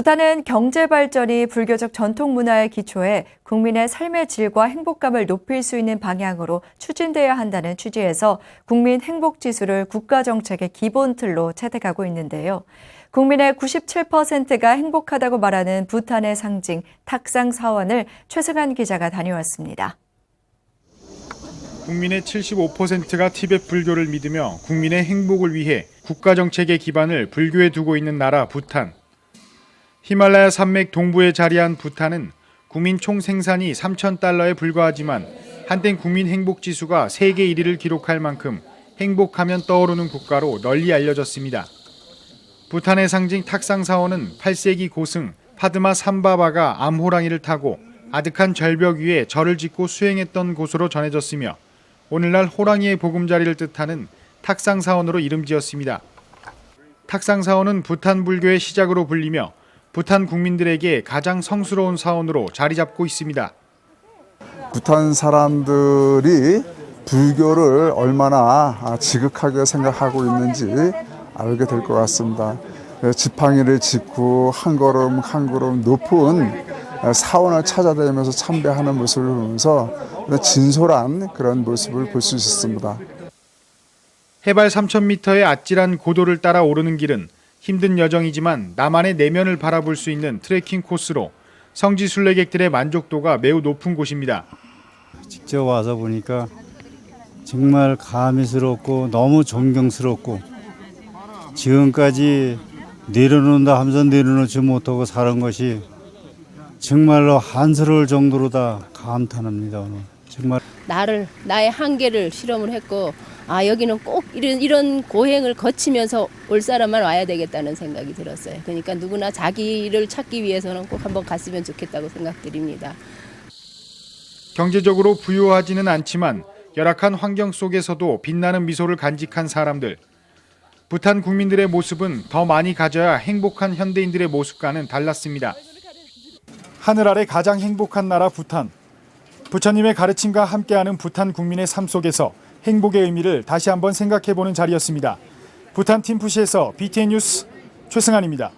부탄은 경제 발전이 불교적 전통 문화에 기초해 국민의 삶의 질과 행복감을 높일 수 있는 방향으로 추진돼야 한다는 취지에서 국민 행복 지수를 국가 정책의 기본 틀로 채택하고 있는데요. 국민의 97%가 행복하다고 말하는 부탄의 상징 탁상 사원을 최승한 기자가 다녀왔습니다. 국민의 75%가 티베트 불교를 믿으며 국민의 행복을 위해 국가 정책의 기반을 불교에 두고 있는 나라 부탄. 히말라야 산맥 동부에 자리한 부탄은 국민 총 생산이 3천 달러에 불과하지만 한땐 국민 행복 지수가 세계 1위를 기록할 만큼 행복하면 떠오르는 국가로 널리 알려졌습니다. 부탄의 상징 탁상 사원은 8세기 고승 파드마 삼바바가 암호랑이를 타고 아득한 절벽 위에 절을 짓고 수행했던 곳으로 전해졌으며 오늘날 호랑이의 보금자리를 뜻하는 탁상 사원으로 이름 지었습니다. 탁상 사원은 부탄 불교의 시작으로 불리며 부탄 국민들에게 가장 성스러운 사원으로 자리 잡고 있습니다. 부탄 사람들이 불교를 얼마나 지극하게 생각하고 있는지 알게 될 것 같습니다. 지팡이를 짚고 한 걸음 한 걸음 높은 사원을 찾아다니면서 참배하는 모습을 보면서 진솔한 그런 모습을 볼 수 있었습니다. 해발 3,000m의 아찔한 고도를 따라 오르는 길은 힘든 여정이지만 나만의 내면을 바라볼 수 있는 트레킹 코스로 성지 순례객들의 만족도가 매우 높은 곳입니다. 직접 와서 보니까 정말 감미스럽고 너무 존경스럽고 지금까지 내려놓는다 하면서 내려놓지 못하고 사는 것이 정말로 한스러울 정도로 다 감탄합니다 오늘 정말 나를 나의 한계를 실험을 했고 아 여기는 꼭 이런 이런 고행을 거치면서 올 사람만 와야 되겠다는 생각이 들었어요. 그러니까 누구나 자기를 찾기 위해서는 꼭 한번 갔으면 좋겠다고 생각드립니다. 경제적으로 부유하지는 않지만 열악한 환경 속에서도 빛나는 미소를 간직한 사람들. 부탄 국민들의 모습은 더 많이 가져야 행복한 현대인들의 모습과는 달랐습니다. 하늘 아래 가장 행복한 나라 부탄. 부처님의 가르침과 함께하는 부탄 국민의 삶 속에서 행복의 의미를 다시 한번 생각해보는 자리였습니다. 부탄 팀푸시에서 BTN 뉴스 최승환입니다.